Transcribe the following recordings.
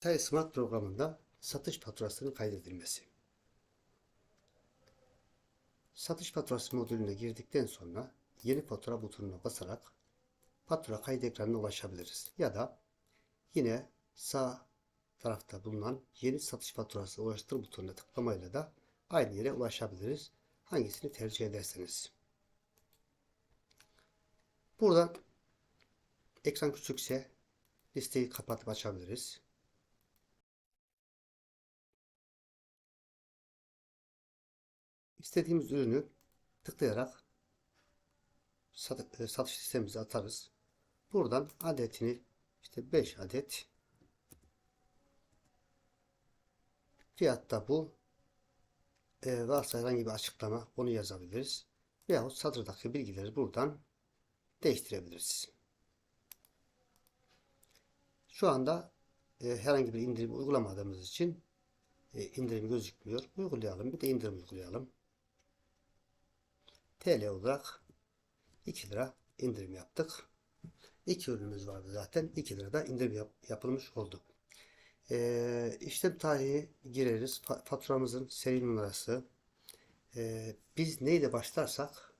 Tay Smart programında satış faturasının kaydedilmesi. Satış faturası modülüne girdikten sonra yeni fatura butonuna basarak fatura kayıt ekranına ulaşabiliriz. Ya da yine sağ tarafta bulunan yeni satış faturası ulaştır butonuna tıklamayla da aynı yere ulaşabiliriz. Hangisini tercih ederseniz. Buradan ekran küçükse listeyi kapatıp açabiliriz. İstediğimiz ürünü tıklayarak e, satış listemize atarız. Buradan adetini işte 5 adet fiyatta bu e, varsa herhangi bir açıklama onu yazabiliriz. Veyahut satırdaki bilgileri buradan değiştirebiliriz. Şu anda e, herhangi bir indirim uygulamadığımız için e, indirim gözükmüyor. Uygulayalım. Bir de indirim uygulayalım. TL olarak 2 lira indirim yaptık. 2 ürünümüz vardı zaten. 2 lirada indirim yap- yapılmış oldu. Ee, işlem tarihi gireriz. Fa- faturamızın seri numarası. Ee, biz neyle başlarsak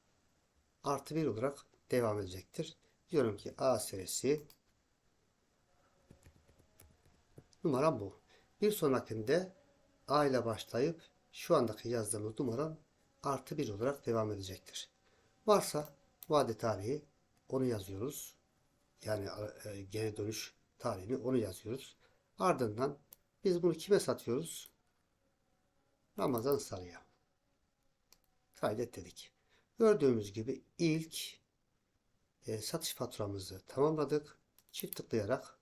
artı 1 olarak devam edecektir. Diyorum ki A serisi numaram bu. Bir sonrakinde A ile başlayıp şu andaki yazdığımız numaram artı 1 olarak devam edecektir. Varsa vade tarihi onu yazıyoruz. Yani e, geri dönüş tarihini onu yazıyoruz. Ardından biz bunu kime satıyoruz? Ramazan Sarı'ya. Kaydet dedik. Gördüğümüz gibi ilk e, satış faturamızı tamamladık. Çift tıklayarak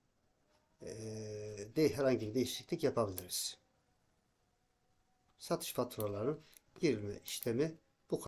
e, de herhangi bir değişiklik yapabiliriz. Satış faturalarının girilme işlemi